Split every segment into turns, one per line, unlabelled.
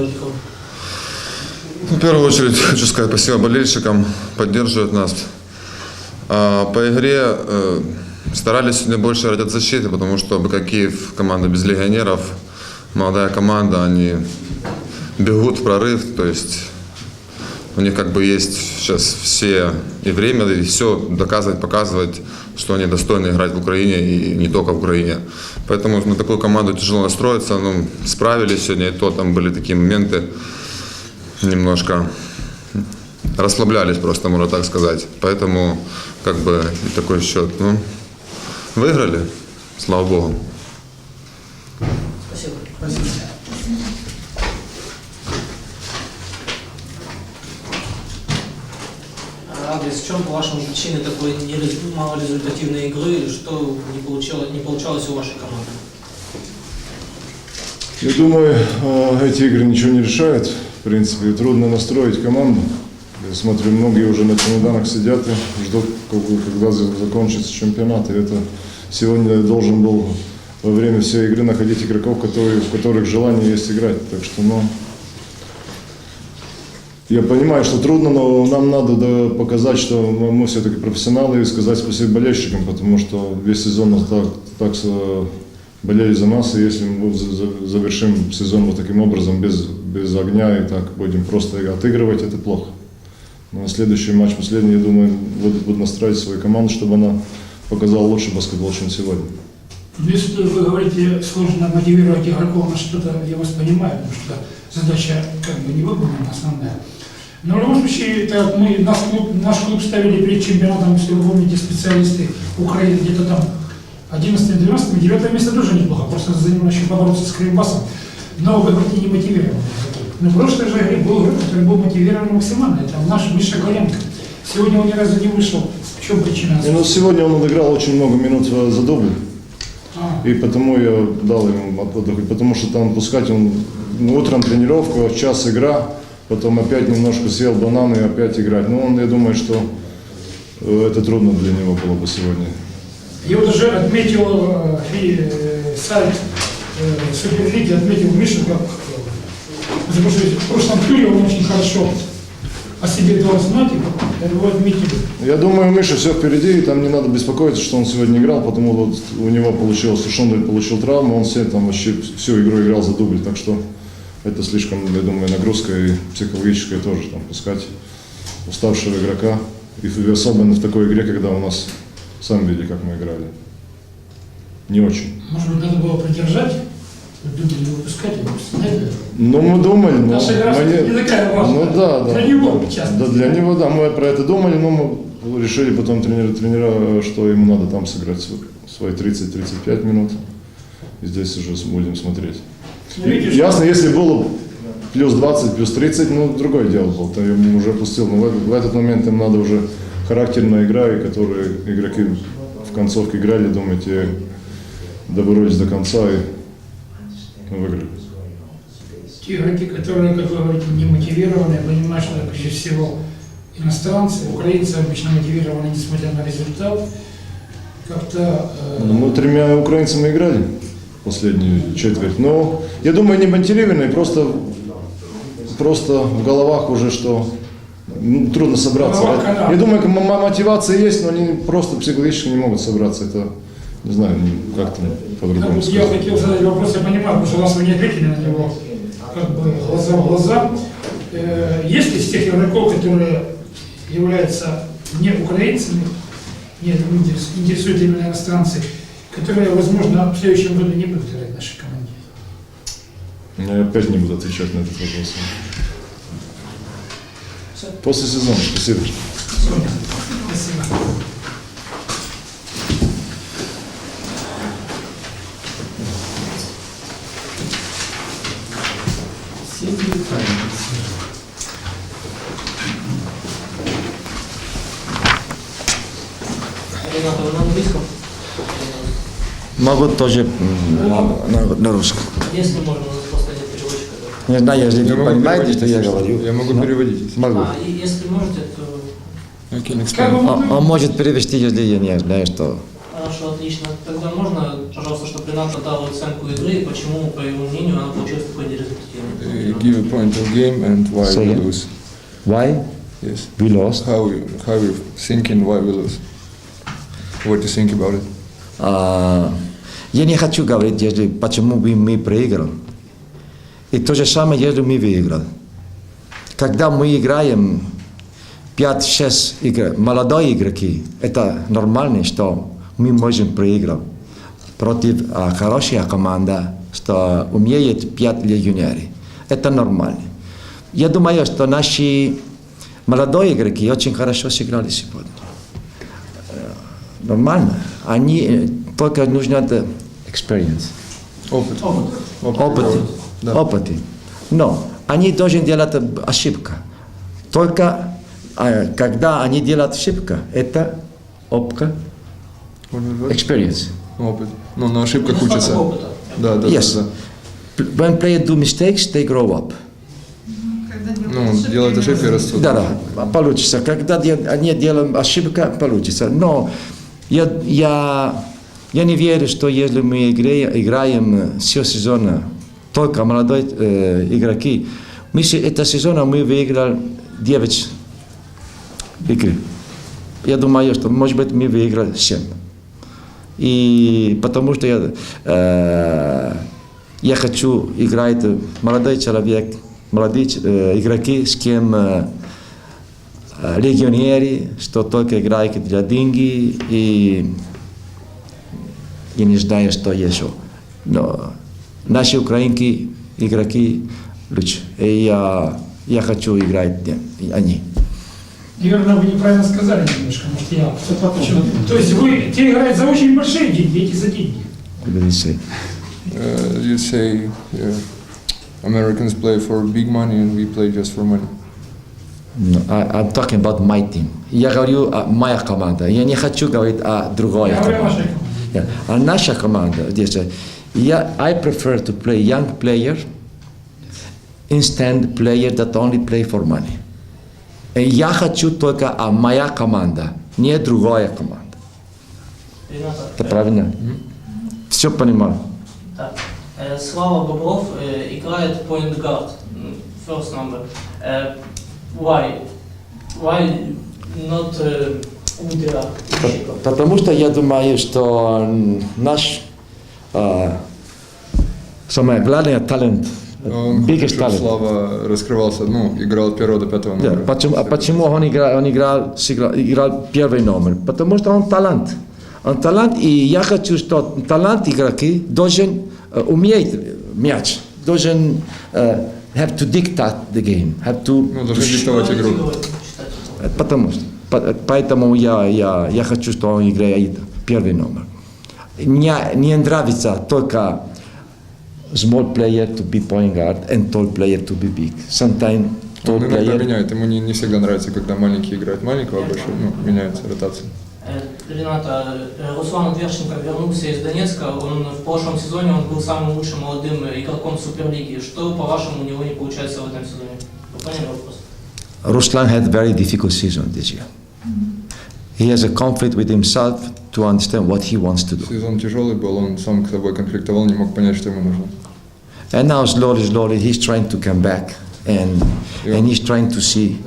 болельщиков?
В первую очередь хочу сказать спасибо болельщикам, поддерживают нас. А по игре э, старались сегодня больше от защиты, потому что Киев команда без легионеров, молодая команда, они бегут в прорыв, то есть у них как бы есть сейчас все и время, и все доказывать, показывать, что они достойны играть в Украине и не только в Украине. Поэтому на такую команду тяжело настроиться, ну, справились сегодня, и то там были такие моменты, немножко расслаблялись просто, можно так сказать. Поэтому как бы такой счет. Ну, выиграли, слава богу.
Спасибо. А, Адрес, в чем, по вашему причине такой малорезультативной игры? Что не получалось, не получалось у вашей команды?
Я думаю, э, эти игры ничего не решают. В принципе, трудно настроить команду. Я смотрю, многие уже на чемоданах сидят и ждут, когда за- закончится чемпионат. И это сегодня должен был во время всей игры находить игроков, которые, в которых желание есть играть. Так что, ну, я понимаю, что трудно, но нам надо показать, что мы, все-таки профессионалы и сказать спасибо болельщикам, потому что весь сезон нас так, так э, болели за нас, и если мы за- за- завершим сезон вот таким образом, без, без огня, и так будем просто отыгрывать, это плохо. Но на следующий матч, последний, я думаю, буду, буду настраивать свою команду, чтобы она показала лучший баскетбол, чем сегодня.
Если вы говорите, сложно мотивировать игроков на что-то, я вас понимаю, потому что задача как бы не выполнена основная. Но в любом случае, это мы, наш, клуб, наш клуб ставили перед чемпионатом, если вы помните, специалисты Украины где-то там 11 12 9 место тоже неплохо, просто за него еще побороться с Кривбасом. Но вы говорите, не мотивированы. Но в прошлой же игре был игрок, который был мотивирован максимально. Это наш Миша Горенко. Сегодня он ни разу не вышел. В чем причина?
Ну, сегодня он отыграл очень много минут э, за дубль.
А.
И потому я дал ему отдохнуть, потому что там пускать он ну, утром тренировка, час игра, потом опять немножко съел бананы и опять играть. Ну, он, я думаю, что э, это трудно для него было бы сегодня.
Я вот уже отметил э, фи- э, сайт Суперлиги, отметил Мишу как потому что в прошлом туре он очень хорошо о себе дал знать, и его отметили.
Я думаю, Миша все впереди, и там не надо беспокоиться, что он сегодня играл, потому вот у него получилось, что он получил травму, он все там вообще всю игру играл за дубль, так что это слишком, я думаю, нагрузка и психологическая тоже, там, пускать уставшего игрока, и особенно в такой игре, когда у нас, сами видели, как мы играли. Не очень.
Может быть, надо было придержать, не выпускать, это.
Ну, мы думали, но...
Наша игра
мы
не такая важная.
Ну, да, да.
Для него,
да. для него, да, мы про это думали, но мы решили потом тренера, тренера, что ему надо там сыграть св- свои 30-35 минут. И здесь уже будем смотреть.
Видишь,
Ясно, если было плюс 20, плюс 30, ну, другое дело было, то я ему уже пустил. Но в, этот- в этот момент им надо уже характерная игра, и которые игроки в концовке играли, думаете, доборолись до конца и выиграли.
те игроки, которые, как вы говорите, не мотивированы, я понимаю, что это прежде всего иностранцы, украинцы обычно мотивированы, несмотря на результат. Как-то э,
Ну, Мы тремя украинцами играли последнюю четверть. Но я думаю, не мотивированные, просто, просто в головах уже что ну, трудно собраться. Я думаю, мотивация есть, но они просто психологически не могут собраться. Это, не знаю, не- как там
Ну,
по-другому
вот я
сказать.
хотел задать вопрос, я понимаю, потому что у вас вы не ответили на него, как бы глаза в глаза. Э, Есть ли из тех игроков, которые являются не украинцами, не интерес- интересуют именно иностранцы, которые, возможно, в следующем году не будут играть в нашей команде?
Я опять не буду отвечать на этот вопрос. После сезона. Спасибо.
Спасибо.
Ренат, вы на английском?
Могу тоже на, на русском.
Если можно, у нас просто нет переводчика. да.
Не знаю, если
Я
вы понимаете, что я говорю.
Я могу
Ну,
переводить.
Могу.
А, если можете, то...
Okay, next time.
Он, он может перевести, если я не знаю, что.
Хорошо, отлично. Тогда можно, пожалуйста, чтобы Ренат дал оценку игры и почему, по его мнению, она получилась такой
Uh,
нерезультативной?
give a point of game and why
Say
we lose.
Why
Yes.
we lost?
How how you thinking why we lose? What you think about it?
А, я не хочу говорить, если, почему мы, мы проиграли. И то же самое, если мы выиграли. Когда мы играем 5-6 игр, молодые игроки, это нормально, что мы можем проиграть против а, хорошей команды, что умеет 5 легионеров. Это нормально. Я думаю, что наши молодые игроки очень хорошо сыграли сегодня. Нормально. Они э, только нужно это experience,
Опыт. Опыт.
опыт,
Да.
опыт. Но они должны делать ошибка. Только а, когда они делают ошибку, это
what?
experience.
Опыт. Ну, на ошибках учатся. Да, да,
Yes.
да, да.
When players do mistakes, they grow up.
Ну, делают ошибки растут.
Да, да, получится. Когда они делают ошибку, получится. Но я, я, я не верю, что если мы играем, играем все сезона только молодые э, игроки, мы это сезона мы выиграли 9 игр. Я думаю, что может быть мы выиграли 7. И потому что я, э, я хочу играть молодой человек, молодые э, игроки, с кем э, легионеры, что только играют для деньги и я не знаю, что еще. Но наши украинские игроки лучше. И я, я хочу играть де- они.
Наверное, вы неправильно сказали немножко, может, я Почему? То есть вы, те играют за очень большие деньги, эти за деньги.
What say?
Uh, you say uh, Americans play for big money and we play just for money.
No, I, I'm talking about my team. Я говорю о моя команда. Я не хочу говорить о другой
Я говорю о
команде.
вашей команде.
Yeah. А наша команда здесь, э, я, I prefer to play young player instead player that only play for money. И я хочу только а моя команда, не другая команда.
Рената,
Это
э,
правильно? Все понимаю.
Да. Э, Слава Бобров э, играет point guard, м, first number. Э, Why? Why not э, Удера Ищиков?
Потому что я думаю, что м, наш а, самое главное талант,
Он
biggest
хочет, чтобы
talent.
Слава раскрывался, ну, играл от первого до пятого
Да,
номера.
почему, а почему он играл, он играл, сыграл- играл первый номер? Потому что он талант. Он талант, и я хочу, что талант игроки должен э, уметь мяч, должен э, have to dictate the game, have to,
Ну, должны диктовать игру.
Э, потому что, по- поэтому я, я, я хочу, что он играет первый номер. Мне не нравится только small player to be point guard and tall player to be big. Sometimes tall
Он иногда
player
меняет, ему не, не всегда нравится, когда маленький играет маленького, а большой, ну, меняется ротация.
Э, Рената, э, Руслан Верченко вернулся из Донецка. Он в прошлом сезоне он был самым лучшим молодым э, игроком Суперлиги. Что, по-вашему, у него не получается в этом сезоне? Вы поняли вопрос?
Ruslan had a very difficult season this year. He has a conflict with himself to understand what he wants to do.
Сезон тяжелый был, он сам с собой конфликтовал, не мог понять, что ему нужно.
And now slowly, slowly, he's trying to come back and, and he's trying to see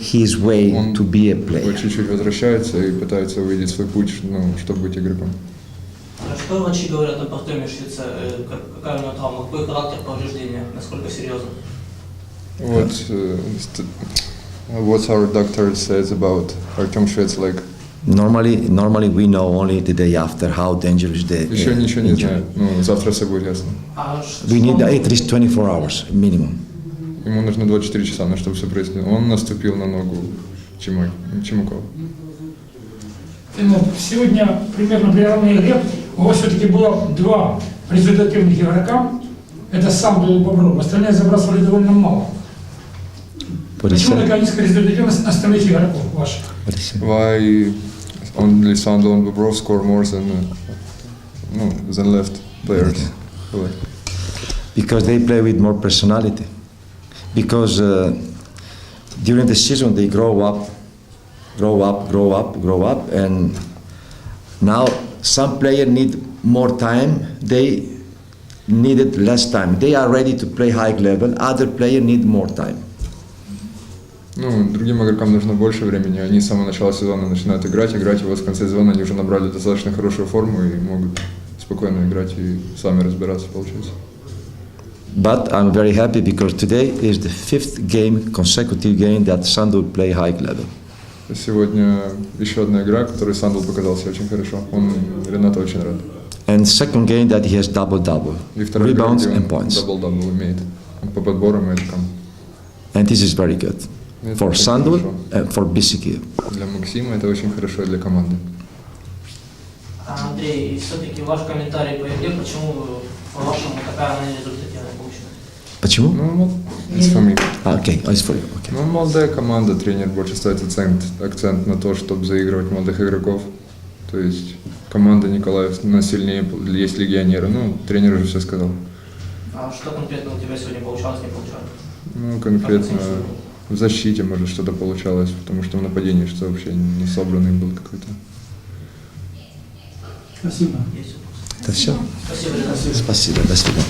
his way
Он
to be a
по
player.
чуть-чуть возвращается и пытается увидеть свой путь, ну, чтобы быть игроком.
А Что врачи говорят об Артеме Швеце? Э, как- Какая у него травма? Какой характер повреждения? Насколько серьезно?
What, uh, st- what our doctor says about Artem Shvets, like,
Normally, normally we know only the day after how dangerous the
еще
uh,
ничего не
injury.
знает. Ну, завтра все будет ясно.
А ш-
We need
что-
at least 24 hours minimum.
Ему нужно 24 часа, на чтобы все прояснилось. Он наступил на ногу Чимой, Чимукова.
Ну, Сегодня примерно при равной игре у вас все-таки было два результативных игрока. Это сам был Бобров. Остальные забрасывали довольно мало. Почему такая низкая результативность остальных игроков ваших?
Why only Sandro and Bobrov score more than, uh, ну, than left players?
Because they play with more personality. Because uh, during the season they grow up, grow up, grow up, grow up, and now Some player need more time. They needed less time. They are ready to play high level. Other player need more time.
Ну, другим игрокам нужно больше времени. Они с самого начала сезона начинают играть, играть, и вот в конце сезона они уже набрали достаточно хорошую форму и могут спокойно играть и сами разбираться, получается.
But I'm very happy because today is the fifth game, consecutive game that Sandur play high level.
Сегодня еще одна игра, которой Сандл показал себя очень хорошо. Он Рената очень рад.
And second game that he has double-double,
И второй игра,
rebounds
где
and
он
points.
дабл-дабл имеет. По подборам и очкам.
And this is very good
Это
for
очень
Sandur
хорошо.
and for BCQ.
Для Максима это очень хорошо и для команды.
А, Андрей, и все-таки ваш комментарий по игре, почему, по-вашему, такая она результативная получилась?
Почему?
Ну, for me.
Ah, okay, oh, it's for you. Okay.
Ну, молодая команда, тренер больше ставит акцент, акцент на то, чтобы заигрывать молодых игроков. То есть команда Николаев на сильнее, есть легионеры. Ну, тренер уже все сказал.
А что конкретно у тебя сегодня получалось, не получалось?
Ну, конкретно в защите, может, что-то получалось, потому что в нападении что вообще не собранный был какой-то.
Спасибо.
Это все?
Спасибо.
Спасибо, до свидания.